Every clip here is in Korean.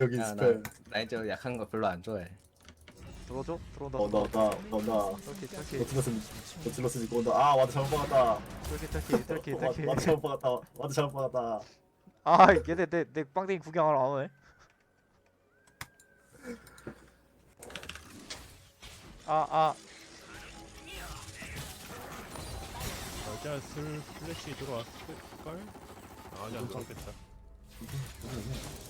여기 야, 스펠. 나 이제 약한 거 별로 안 좋아해. 들어줘? 들어온다. 어 나 나 나나. 저기 저기 노틸러스 노틸러스 입고 온다. 아 와드 잘못 박았다. 저기 와- 저기 와드 잘못 박았다. 와드 잘못 박았다. 아 얘네 내, 내 빵댕이 구경하러 안 오네. 아아. 여자 슬 플래시 들어왔을걸? 아, 아직 안 들어왔겠다.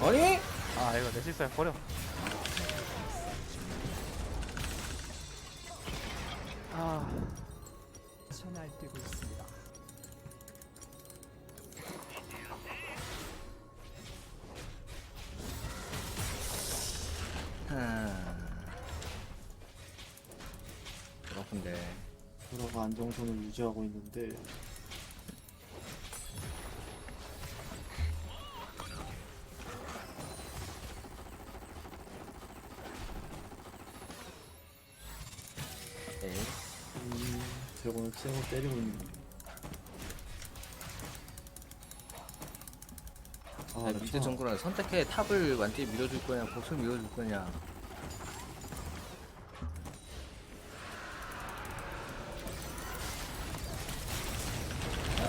아니? 아 이거 내 실수야 버려 아 전할뛰고 있습니다. 그렇군데. 브라가 안정선을 유지하고 있는데 이 드래곤을 쌩을 때리고 있는 아, 야, 나 미드 참- 정글은 선택해 탑을 완전히 밀어줄 거냐, 보스를 밀어줄 거냐.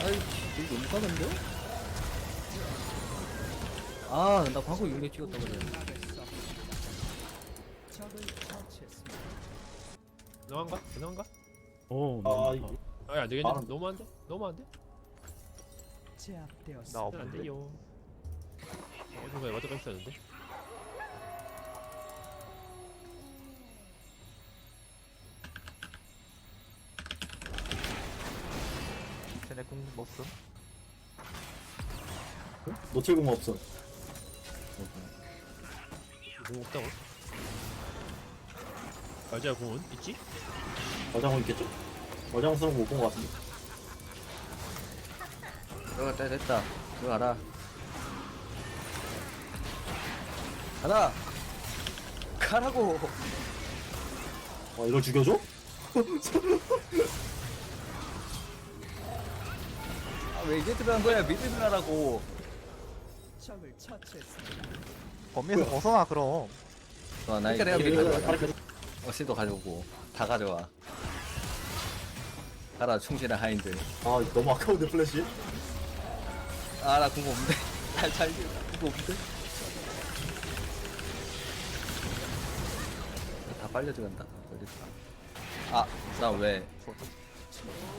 아이, 이거 너무 까는데? 아, 나 광고 6개 찍었다 그래. 처치했습니다. 너한가? 너한가? 오, 아, 너무. 이거- 아, 안 되겠네. 아. 너무 안 돼? 너무 안 돼? 제압되었습니다. 나 안 없는데 돼요. 어, 이거 맞아 있었는데. 쟤네 궁 먹음 노틸공 없어 공 없다고? 맞아, 공은 있지? 어장은 있겠죠? 어장수는 못 본 것 같은데 들어갔다, 됐다. 들어가라. 가라! 가라고! 와 이걸 죽여줘? 아, 왜 이제 들어간 거야? 미드 들어가라고. 적을 처치했습니다. 범위에서 벗어나 그럼 와, 나 그러니까 이거. 가르쳐 어시도 가져오고. 다 가져와. 가라, 충실한 하인들. 아 너무 아까운데 플래시 아, 나 궁금 없는데. 잘, 잘, 궁금 없는데. 다 빨려 들어간다. 빨려 들어가. 아, 나 왜?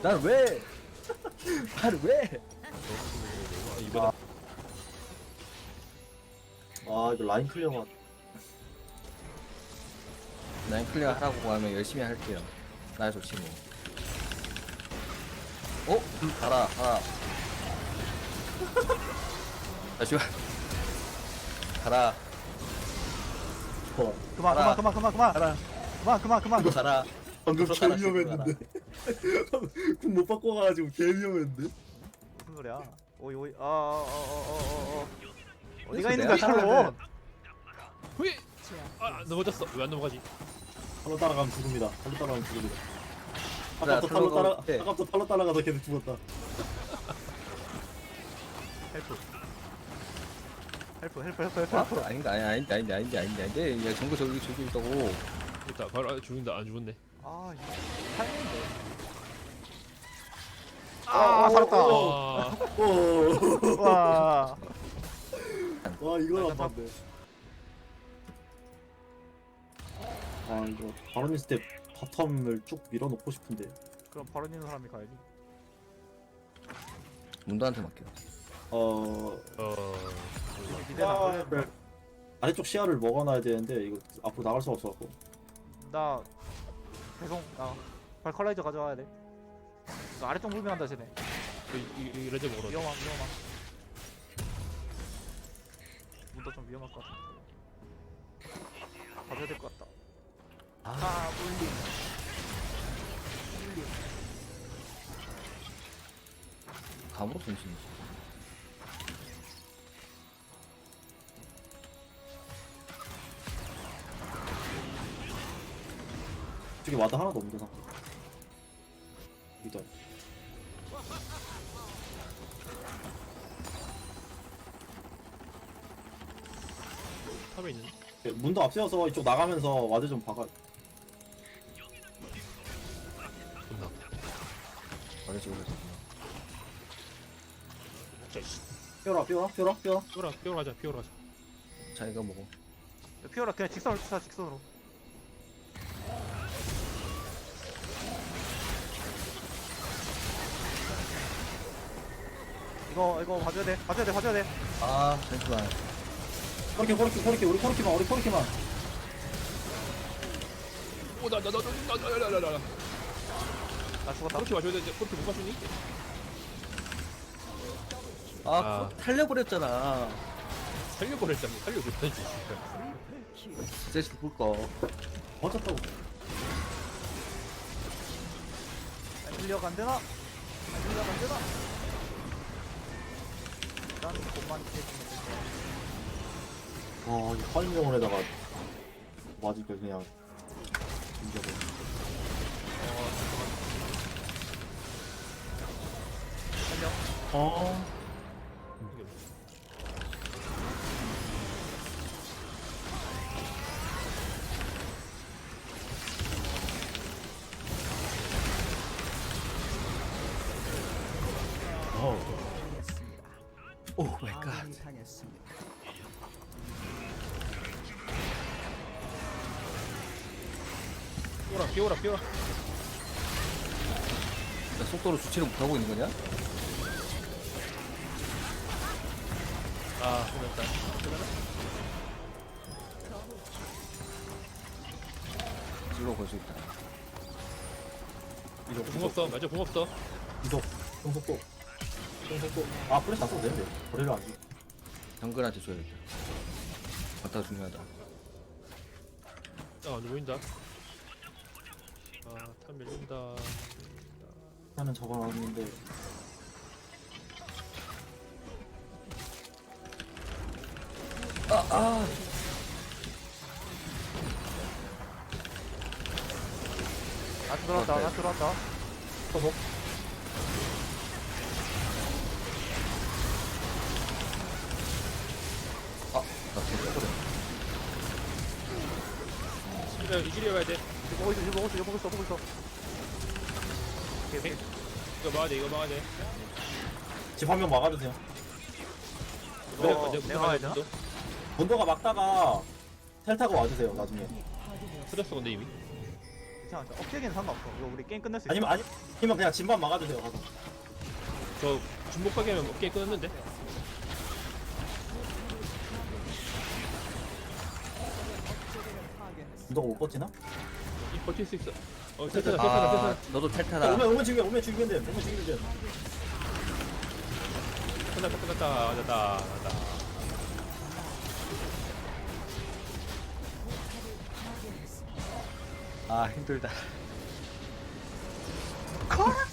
난 왜? 난 왜? 아, 이번에 아 이거 라인 클리어가 난 클리어 하라고 하면 열심히 할게요. 나 좋지 뭐. 어? 가라, 가라. 아, 씨발. 가라, 와 그만 알아. 그만 그만 그만 그만 가라, 그만 그만 그만 가라. 방금 개 가라, 위험했는데 궁 못 바꿔 가지고 개 위험했는데 무슨 소리야 오이 오이 아, 아어어어어어 어디가 있는 거야 내가! 제압. 아, 넘어졌어. 왜 안 넘어가지? 탈로 따라가면 죽습니다 탈로 따라가면 죽습니다 아까부터 탈로 따라 어때? 아까부터 탈로 따라가서 걔는 죽었다 헬프 헬프 헬프 헬프 헬프 아, 헬프 아닌가? 아니, 아닌데, 아닌데, 아닌데, 아닌데, 아닌데. 야, 정글 저기, 저기 있다고. 됐다. 바로 아, 죽는다. 안 죽었네. 아 이거 타이밍인데 아 살았다 아, 오. 와 와 이건 안 봤네 아 이거 바로니 스텝 바텀을 쭉 밀어놓고 싶은데 그럼 바로 있는 사람이 가야지 문도한테 맡겨. 어 어, 미대나 아, 네. 아래쪽 시야를 먹어놔야 되는데 이거 앞으로 나갈 수가 없어갖고 나 배송 나 발컬라이저 가져와야 돼. 나 아래쪽 무빙한다 쟤네. 이, 이, 이 레드 먹으러. 위험함 위험함. 문도 좀 위험할 것 같은데. 가져야 될 것 같다. 아 물림. 물림. 감으로 손신이지. 저기 와드 하나도 없는 상태 일단 탑에 있는. 문도 앞세워서 이쪽 나가면서 와드 좀 박아. 자, 씨. 뼈라 뼈라 뼈라 뼈라. 피오라, 피오라 가자, 피오라 가자. 자기가 먹어 피어라 그냥 직선으로 쳐 직선으로 이거 이거 봐줘야 돼 봐줘야 돼 봐줘야 돼 아 잠시만 코르키 코르키 코르키 우리 코르키만 우리 코르키만. 오, 나, 나, 나, 나, 나, 나, 나, 나, 나, 나. 나 죽었다 그렇게 맞춰야 돼. 그렇게 못 맞추니? 아, 아. 그거 탈려버렸잖아 살려버렸잖아. 살려버렸지. 진짜 죽을 거 맞았다고. 밀려가 안 되나? 안 밀려가 안 되나? 난 돈만 해주면 될거 와, 이 화인병원에다가 맞으니까 그냥 이 겨버. 어. 어. 오 마이 갓 당했습니다. 피오라, 피오라, 피오라. 나 속도로 주체를 못하고 있는 거냐? 아, 끝났다. 질러 걸수 있다 이거 공 없어. 맞아, 공 없어. 이거 평속도. 평속도. 아, 플래시 안 써도 되는데. 거리를 안 주. 정글한테 줘야겠다 맞다 중요하다 아, 안 보인다. 아, 탑 밀린다. 하는 적어놨는데. 아 아 나 들어왔다 나 들어왔다. 아나 죽어버려 이리야, 이리야 가야 돼. 이거 보고 있어 이거 보고 있어 이거 보고 있어 보고 있어 오케이 오케이 이거 막아야 돼, 이거 막아야 돼. 집 한 명 막아주세요. 이거 내가, 내가, 내가 가야 되나? 본도가 막다가 텔 타고 와주세요, 나중에. 터졌어, 근데 이미. 괜찮아 억제기는 상관없어 이거 우리 게임 끝낼 수 있어 아니면, 아니, 아니면 그냥 집만 막아주세요, 가서. 저 중복 가게 하면 게임 끊었는데. 본도가 못 버티나? 이 버틸 수 있어. 어, 됐다, 됐다, 아 됐다. 너도 야, 탈타다 오면, 오면 죽여, 오면 죽이면 돼. 오면 죽이면 돼. 끝났다, 끝났다. 됐다, 됐다. 아 힘들다 컷!